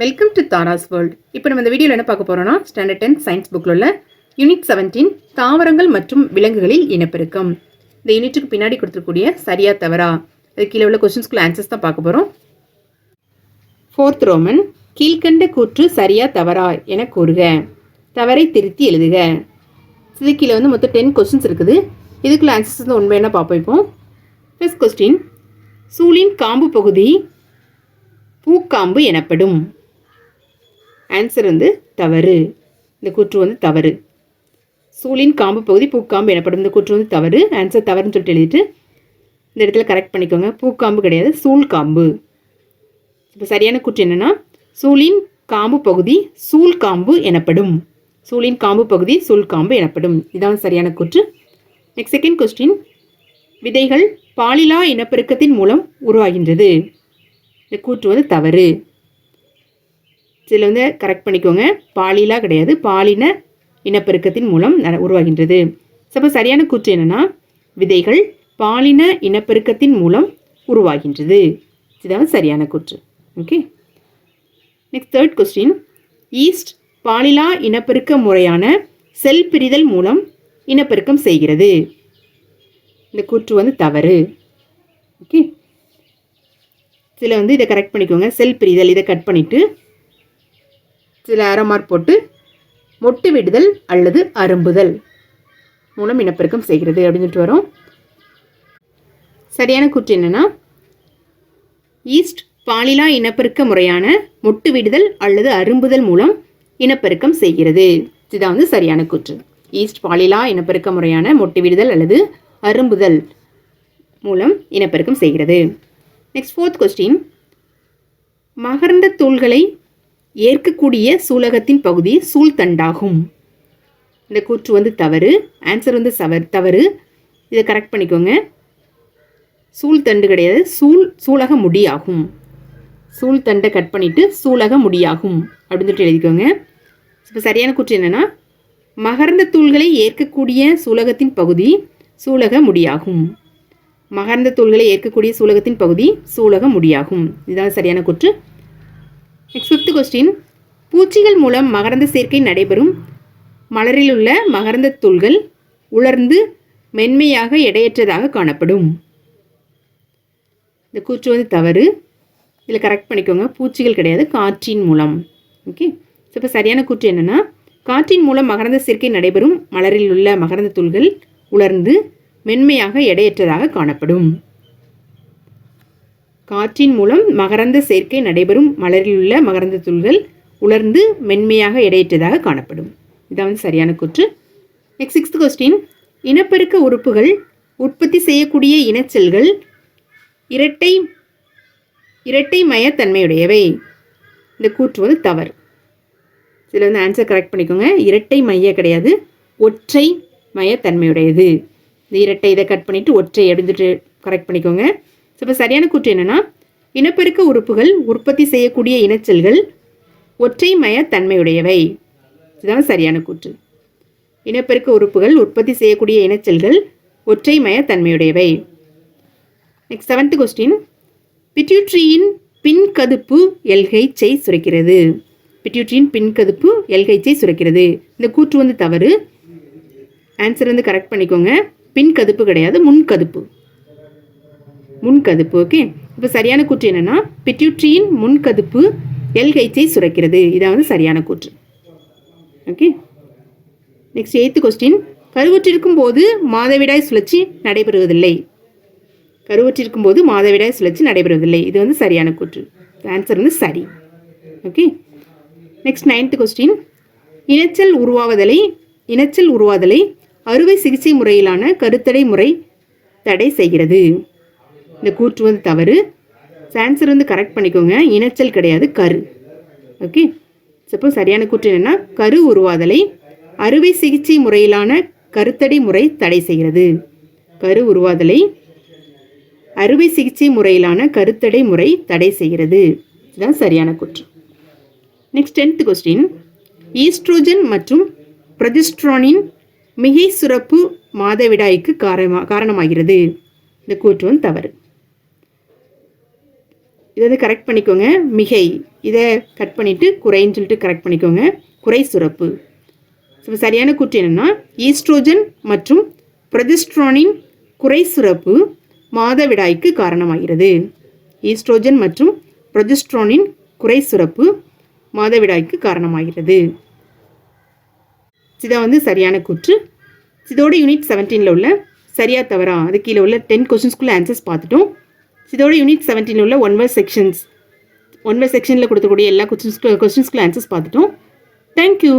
Welcome to Tara's world இப்போ நம்ம இந்த வீடியோவில் என்ன பார்க்க போகிறோம்னா ஸ்டாண்டர்ட் டென்த் சயின்ஸ் புக்கில் உள்ள யூனிட் செவன்டீன் தாவரங்கள் மற்றும் விலங்குகளில் இனப்பெருக்கம். இந்த யூனிட்டுக்கு பின்னாடி கொடுத்துருக்கூடிய சரியா தவறா அது கீழே உள்ள கொஸ்டின்ஸ்க்குள்ள ஆன்சர்ஸ் தான் பார்க்க போகிறோம் ஃபோர்த் ரோமன் கீழ்கண்ட கூற்று சரியா தவறா என கூறுக. தவறை திருத்தி எழுதுக. இது கீழே வந்து மொத்தம் டென் கொஸ்டின்ஸ் இருக்குது. இதுக்குள்ள ஆன்சர்ஸ் வந்து உண்மை என்ன பார்ப்போம் இப்போ? ஃபர்ஸ்ட் கொஸ்டின் சூழின் காம்பு பகுதி பூக்காம்பு எனப்படும். ஆன்சர் வந்து தவறு. இந்த கூற்று வந்து தவறு. சூழின் காம்பு பகுதி பூக்காம்பு எனப்படும். இந்த கூற்று வந்து தவறு. ஆன்சர் தவறுன்னு சொல்லிட்டு எழுதிட்டு இந்த இடத்துல கரெக்ட் பண்ணிக்கோங்க. பூக்காம்பு கிடையாது. சூழ் காம்பு. இப்போ சரியான கூற்று என்னன்னா சூழின் காம்பு பகுதி சூழ் காம்பு எனப்படும். சூழின் காம்பு பகுதி சூழ் காம்பு எனப்படும். இதான் சரியான கூற்று. நெக்ஸ்ட் செகண்ட் கொஸ்டின் விதைகள் பாலிலா இனப்பெருக்கத்தின் மூலம் உருவாகின்றது. இந்த கூற்று வந்து தவறு. இதில் வந்து கரெக்ட் பண்ணிக்கோங்க. பாலிலா கிடையாது. பாலின இனப்பெருக்கத்தின் மூலம் உருவாகின்றது. சப்போ சரியான கூற்று என்னென்னா விதைகள் பாலின இனப்பெருக்கத்தின் மூலம் உருவாகின்றது. இதுதான் சரியான கூற்று. Okay next third question yeast பாலிலா இனப்பெருக்க முறையான செல் பிரிதல் மூலம் இனப்பெருக்கம் செய்கிறது. இந்த கூற்று வந்து தவறு. ஓகே இதில் வந்து இதை கரெக்ட் பண்ணிக்கோங்க. செல் பிரிதல் இதை கட் பண்ணிவிட்டு சில ஆரோமார் போட்டு மொட்டு விடுதல் அல்லது அரும்புதல். மூலம் இனப்பெருக்கம் செய்கிறது அப்படின்னு சொல்லிட்டு வரும். சரியான கூற்று என்னென்னா ஈஸ்ட் பாலிலா இனப்பெருக்க முறையான மொட்டு விடுதல் அல்லது அரும்புதல் மூலம் இனப்பெருக்கம் செய்கிறது. இதுதான் வந்து சரியான கூற்று. ஈஸ்ட் பாலிலா இனப்பெருக்க முறையான மொட்டு விடுதல் அல்லது அரும்புதல் மூலம் இனப்பெருக்கம் செய்கிறது. நெக்ஸ்ட் ஃபோர்த் கொஸ்டின் மகர்ந்த தூள்களை ஏற்கக்கூடிய சூலகத்தின் பகுதி சூழ்தண்டாகும் இந்த கூற்று வந்து தவறு. ஆன்சர் வந்து சவர் தவறு. இதை கரெக்ட் பண்ணிக்கோங்க. சூழ்தண்டு கிடையாது. சூழ் சூலக முடியாகும். சூழ்தண்டை கட் பண்ணிவிட்டு சூலக முடியாகும் அப்படின்னு சொல்லிட்டு எழுதிக்கோங்க. இப்போ சரியான கூற்று என்னன்னா மகரந்த தூள்களை ஏற்கக்கூடிய சூலகத்தின் பகுதி சூலக முடியாகும். மகரந்த தூள்களை ஏற்கக்கூடிய சூலகத்தின் பகுதி சூலக முடியாகும். இதுதான் சரியான கூற்று. நெக்ஸ்ட் ஃபிஃப்த் கொஸ்டின் பூச்சிகள் மூலம் மகரந்த சேர்க்கை நடைபெறும். மலரில் உள்ள மகரந்த தூள்கள் உலர்ந்து மென்மையாக எடையற்றதாக காணப்படும். இந்த கூற்று வந்து தவறு. இதில் கரெக்ட் பண்ணிக்கோங்க. பூச்சிகள் கிடையாது காற்றின் மூலம். ஓகே ஸோ இப்போ சரியான கூற்று என்னென்னா காற்றின் மூலம் மகரந்த சேர்க்கை நடைபெறும். மலரில் உள்ள மகரந்த தூள்கள் உலர்ந்து மென்மையாக எடையற்றதாக காணப்படும். காற்றின் மூலம் மகரந்த சேர்க்கை நடைபெறும் மலரில் உள்ள மகரந்த துள்கள் உலர்ந்து மென்மையாக எடையற்றதாக காணப்படும். இதான் வந்து சரியான கூற்று. நெக்ஸ்ட் சிக்ஸ்த் கொஸ்டின் இனப்பெருக்க உறுப்புகள் உற்பத்தி செய்யக்கூடிய இனச்செல்கள் இரட்டை இரட்டை மயத்தன்மையுடையவை. இந்த கூற்று வந்து தவறு. இதில் வந்து ஆன்சர் கரெக்ட் பண்ணிக்கோங்க. இரட்டை மைய கிடையாது ஒற்றை மயத்தன்மையுடையது. இந்த இரட்டை இதை கட் பண்ணிவிட்டு ஒற்றை எடுத்துட்டு கரெக்ட் பண்ணிக்கோங்க. ஸோ இப்போ சரியான கூற்று என்னென்னா இனப்பெருக்க உறுப்புகள் உற்பத்தி செய்யக்கூடிய இனச்செல்கள் ஒற்றை மயத்தன்மையுடையவை. இதுதான் சரியான கூற்று. இனப்பெருக்க உறுப்புகள் உற்பத்தி செய்யக்கூடிய இனச்செல்கள் ஒற்றை மயத்தன்மையுடையவை. நெக்ஸ்ட் செவன்த் கொஸ்டின் பிட்யூட்ரியின் பின்கதுப்பு எல்கைச்சை சுரக்கிறது. பிட்யூட்ரியின் பின்கதுப்பு எல்கைச்சை சுரக்கிறது. இந்த கூற்று வந்து தவறு. ஆன்சர் வந்து கரெக்ட் பண்ணிக்கோங்க. பின்கதுப்பு கிடையாது முன்கதுப்பு. முன்கதுப்பு ஓகே? இப்போ சரியான கூற்று என்னன்னா பிட்யூட்ரியின் முன்கதுப்பு எல்ஹெச்சை சுரக்கிறது. இதான் வந்து சரியான கூற்று. ஓகே? நெக்ஸ்ட் எய்த்து கொஸ்டின் கருவற்றிருக்கும் போது மாதவிடாய் சுழற்சி நடைபெறுவதில்லை. கருவற்றிருக்கும் போது மாதவிடாய் சுழற்சி நடைபெறுவதில்லை. இது வந்து சரியான கூற்று. ஆன்சர் வந்து சரி. ஓகே? நெக்ஸ்ட் நைன்த் கொஸ்டின் இனச்சல் உருவாவதலை இனச்சல் உருவாதலை அறுவை சிகிச்சை முறையிலான கருத்தடை முறை தடை செய்கிறது. இந்த கூற்று வந்து தவறு. ஆன்சர் வந்து கரெக்ட் பண்ணிக்கோங்க. இனச்சல் கிடையாது கரு. ஓகே சப்போஸ் சரியான கூற்று என்னன்னா கரு உருவாதலை அறுவை சிகிச்சை முறையிலான கருத்தடை முறை தடை செய்கிறது. கரு உருவாதலை அறுவை சிகிச்சை முறையிலான கருத்தடை முறை தடை செய்கிறது. இதுதான் சரியான கூற்று. நெக்ஸ்ட் டென்த் கொஸ்டின் ஈஸ்ட்ரோஜன் மற்றும் ப்ரொஜெஸ்ட்ரானின் மிகை சுரப்பு மாதவிடாய்க்கு காரணமா காரணமாகிறது. இந்த கூற்று தவறு. இதை வந்து கரெக்ட் பண்ணிக்கோங்க. மிகை. இதை கட் பண்ணிவிட்டு குறைன்னு சொல்லிட்டு கரெக்ட் பண்ணிக்கோங்க. குறை சுரப்பு. இப்போ சரியான கூற்று என்னென்னா ஈஸ்ட்ரோஜன் மற்றும் ப்ரொஜெஸ்ட்ரானின் குறை சுரப்பு மாதவிடாய்க்கு காரணமாகிறது. ஈஸ்ட்ரோஜன் மற்றும் ப்ரொஜெஸ்ட்ரானின் குறை சுரப்பு மாதவிடாய்க்கு காரணமாகிறது. இதான் வந்து சரியான கூற்று. இதோட யூனிட் செவன்டீனில் உள்ள சரியா தவறா? அது கீழே உள்ள டென் கொஸ்டின்ஸ்குள்ளே ஆன்சர்ஸ் பார்த்துட்டோம். இதோட யூனிட் செவன்டீனில் உள்ள ஒன்பது செக்ஷன்ஸ் ஒன்பது செக்ஷனில் கொடுக்கக்கூடிய எல்லா கொஸ்டின்ஸ்க்கு கொஸ்டின்ஸ்க்குள்ள ஆன்சர்ஸ் பார்த்துட்டோம். தேங்க்யூ